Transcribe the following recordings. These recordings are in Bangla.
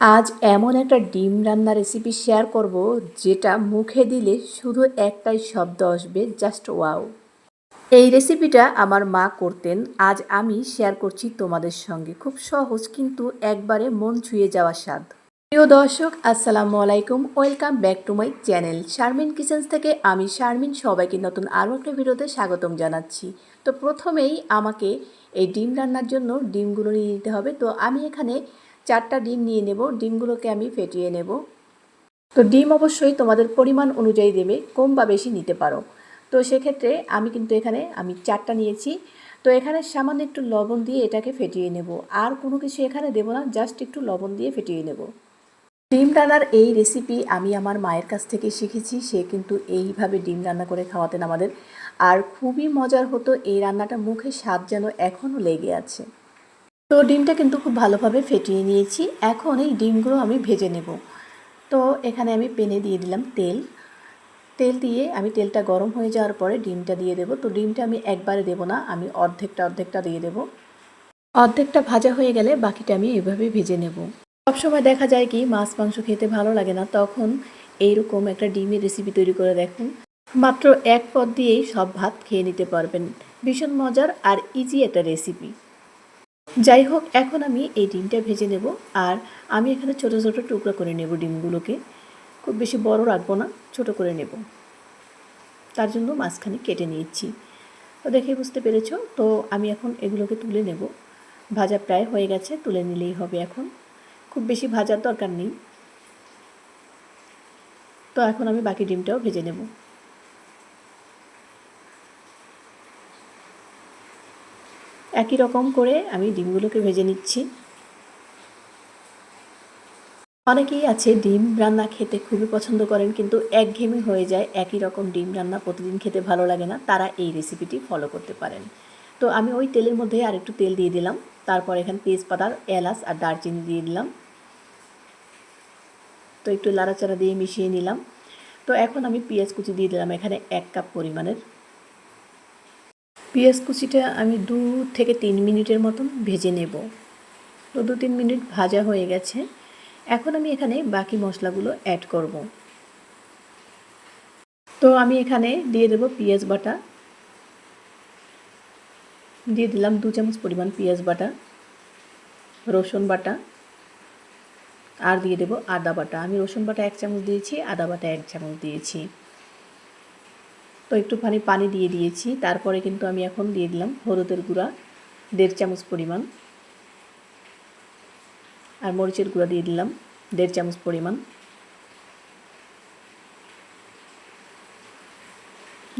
আজ এমন একটা ডিম রান্না রেসিপি শেয়ার করব যেটা মুখে দিলে শুধু একটাই শব্দ আসবে জাস্ট ওয়াও এই রেসিপিটা আমার মা করতেন, আজ আমি শেয়ার করছি তোমাদের সঙ্গে। খুব সহজ, কিন্তু একবারে মন ছুঁয়ে যাওয়া স্বাদ। প্রিয় দর্শক, আসসালামু আলাইকুম welcome back to my channel Sharmin kitchens থেকে আমি শারমিন সবাইকে নতুন আরও একটা ভিডিওতে স্বাগতম জানাচ্ছি। তো প্রথমেই আমাকে এই ডিম রান্নার জন্য ডিমগুলো নিয়ে নিতে হবে। তো আমি এখানে চারটা ডিম নিয়ে নেব, ডিমগুলোকে আমি ফেটিয়ে নেব। তো ডিম অবশ্যই তোমাদের পরিমাণ অনুযায়ী দেবে, কম বা বেশি নিতে পারো। তো সেক্ষেত্রে আমি কিন্তু এখানে, আমি চারটা নিয়েছি। তো এখানে সামান্য একটু লবণ দিয়ে এটাকে ফেটিয়ে নেব। আর কোনো কিছু এখানে দেবো না, জাস্ট একটু লবণ দিয়ে ফেটিয়ে নেব। ডিম রান্নার এই রেসিপি আমি আমার মায়ের কাছ থেকে শিখেছি, সে কিন্তু এইভাবে ডিম রান্না করে খাওয়াতেন আমাদের। আর খুবই মজার হতো এই রান্নাটা, মুখে স্বাদ যেন এখনও লেগে আছে। তো ডিমটা কিন্তু খুব ভালোভাবে ফেটিয়ে নিয়েছি। এখন এই ডিমগুলো আমি ভেজে নেব। তো এখানে আমি পেনে দিয়ে দিলাম তেল। তেল দিয়ে আমি তেলটা গরম হয়ে যাওয়ার পরে ডিমটা দিয়ে দেবো। তো ডিমটা আমি একবারে দেবো না, আমি অর্ধেকটা অর্ধেকটা দিয়ে দেবো। অর্ধেকটা ভাজা হয়ে গেলে বাকিটা আমি এভাবে ভেজে নেব। সবসময় দেখা যায় কি, মাছ, মাংস খেতে ভালো লাগে না, তখন এইরকম একটা ডিমের রেসিপি তৈরি করে দেখুন। মাত্র এক পদ দিয়েই সব ভাত খেয়ে নিতে পারবেন। ভীষণ মজার আর ইজি একটা রেসিপি যাই হোক এখন আমি এই ডিমটা ভেজে নেব আর আমি এখানে ছোট ছোট টুকরো করে নেব ডিমগুলোকে। খুব বেশি বড় রাখব না, ছোট করে নেব। তার জন্য মাঝখানে কেটে নিয়েছি। তো দেখে বুঝতে পেরেছ, তো আমি এখন এগুলোকে তুলে নেব। ভাজা প্রায় হয়ে গেছে, তুলে নিলেই হবে এখন। খুব বেশি ভাজার দরকার নেই। তো এখন আমি বাকি ডিমটাও ভেজে নেব। একই রকম করে আমি ডিমগুলোকে ভেজে নিচ্ছি। অনেকেই আছে ডিম রান্না খেতে খুবই পছন্দ করেন, কিন্তু একঘেয়েমি হয়ে যায় একই রকম ডিম রান্না প্রতিদিন খেতে ভালো লাগে না, তারা এই রেসিপিটি ফলো করতে পারেন। তো আমি ওই তেলের মধ্যে আর একটু তেল দিয়ে দিলাম, তারপর এখানে তেজপাতার এলাচ আর দারচিনি দিয়ে দিলাম। তো একটু লাড়াচাড়া দিয়ে মিশিয়ে নিলাম। তো এখন আমি পেঁয়াজ কুচি দিয়ে দিলাম, এখানে এক কাপ পরিমাণের। পেঁয়াজ কুচিটা আমি দু থেকে তিন মিনিটের মতন ভেজে নেব। তো দু তিন মিনিট ভাজা হয়ে গেছে। এখন আমি এখানে বাকি মশলাগুলো অ্যাড করব। তো আমি এখানে দিয়ে দেব পেঁয়াজ বাটা। দিয়ে দিলাম দু চামচ পরিমাণ পেঁয়াজ বাটা, রসুন বাটা, আর দিয়ে দেব আদা বাটা। আমি রসুন বাটা এক চামচ দিয়েছি, আদা বাটা এক চামচ দিয়েছি। তো একটুখানি পানি দিয়ে দিয়েছি। তারপরে কিন্তু আমি এখন দিয়ে দিলাম হলুদের গুঁড়া, দেড় চামচ পরিমাণ। আর মরিচের গুঁড়া দিয়ে দিলাম দেড় চামচ পরিমাণ।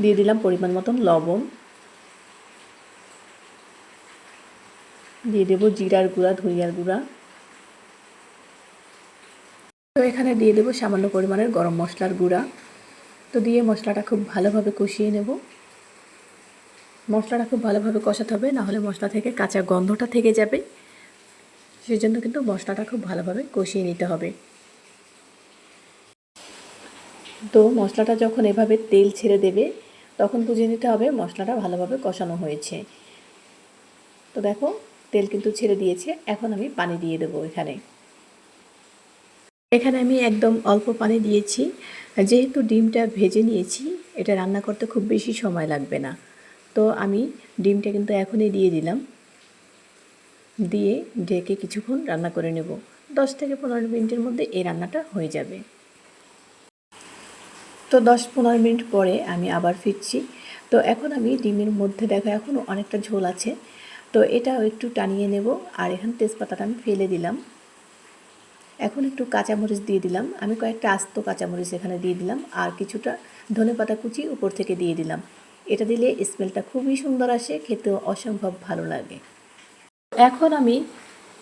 দিয়ে দিলাম পরিমাণ মতন লবণ। দিয়ে দেবো জিরার গুঁড়া, ধনিয়ার গুঁড়া। তো এখানে দিয়ে দেবো সামান্য পরিমাণের গরম মশলার গুঁড়া। তো দিয়ে মশলাটা খুব ভালোভাবে কষিয়ে নেব। মশলাটা খুব ভালোভাবে কষাতে হবে, নাহলে মশলা থেকে কাঁচা গন্ধটা থেকে যাবে। সেই জন্য কিন্তু মশলাটা খুব ভালোভাবে কষিয়ে নিতে হবে। তো মশলাটা যখন এভাবে তেল ছেড়ে দেবে, তখন বুঝে নিতে হবে মশলাটা ভালোভাবে কষানো হয়েছে। তো দেখো, তেল কিন্তু ছেড়ে দিয়েছে, এখন আমি পানি দিয়ে দেবো এখানে। এখানে আমি একদম অল্প পানি দিয়েছি। যেহেতু ডিমটা ভেজে নিয়েছি, এটা রান্না করতে খুব বেশি সময় লাগবে না। তো আমি ডিমটা কিন্তু এখনই দিয়ে দিলাম। দিয়ে ঢেকে কিছুক্ষণ রান্না করে নেব। দশ থেকে পনেরো মিনিটের মধ্যে এই রান্নাটা হয়ে যাবে। তো দশ পনেরো মিনিট পরে আমি আবার ফিরছি। তো এখন আমি ডিমের মধ্যে দেখো এখনও অনেকটা ঝোল আছে। তো এটাও একটু টানিয়ে নেব। আর এখানে তেজপাতাটা আমি ফেলে দিলাম। এখন একটু কাঁচামরিচ দিয়ে দিলাম। আমি কয়েকটা আস্ত কাঁচামরিচ এখানে দিয়ে দিলাম আর কিছুটা ধনে পাতা কুচি উপর থেকে দিয়ে দিলাম। এটা দিলে স্মেলটা খুবই সুন্দর আসে, খেতেও অসম্ভব ভালো লাগে। এখন আমি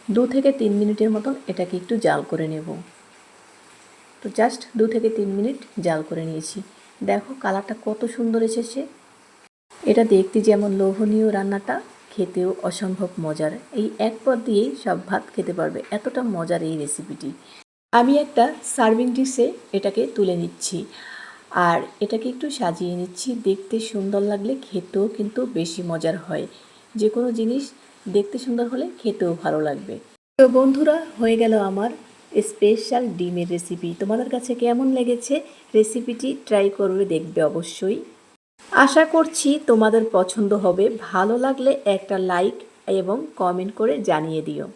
দু থেকে তিন মিনিটের মতন এটাকে একটু জাল করে নেব। তো জাস্ট দু থেকে তিন মিনিট জাল করে নিয়েছি। দেখো কালারটা কত সুন্দর এসেছে। এটা দেখতে যেমন লোভনীয় রান্নাটা খেতেও অসম্ভব মজার। এই এক পদ দিয়েই সব ভাত খেতে পারবে। এতটা মজার এই রেসিপিটি আমি একটা সার্ভিং ডিশে এটাকে তুলে নিচ্ছি। আর এটাকে একটু সাজিয়ে নিচ্ছি। দেখতে সুন্দর লাগলে খেতেও কিন্তু বেশি মজার হয়। যে কোনো জিনিস দেখতে সুন্দর হলে খেতেও ভালো লাগবে। তো বন্ধুরা, হয়ে গেল আমার স্পেশাল ডিমের রেসিপি তোমাদের কাছে কেমন লেগেছে? রেসিপিটি ট্রাই করবে, দেখবে অবশ্যই। আশা করছি তোমাদের পছন্দ হবে। ভালো লাগলে একটা লাইক এবং কমেন্ট করে জানিয়ে দিও।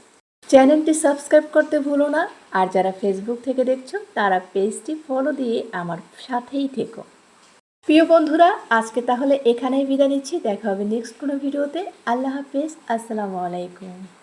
চ্যানেলটি সাবস্ক্রাইব করতে ভুলো না। আর যারা ফেসবুক থেকে দেখছ, তারা পেজটি ফলো দিয়ে আমার সাথেই থেকো। প্রিয় বন্ধুরা, আজকে তাহলে এখানেই বিদায় নিচ্ছি। দেখা হবে নেক্সট কোনো ভিডিওতে আল্লাহ হাফেজ। আসসালামু আলাইকুম।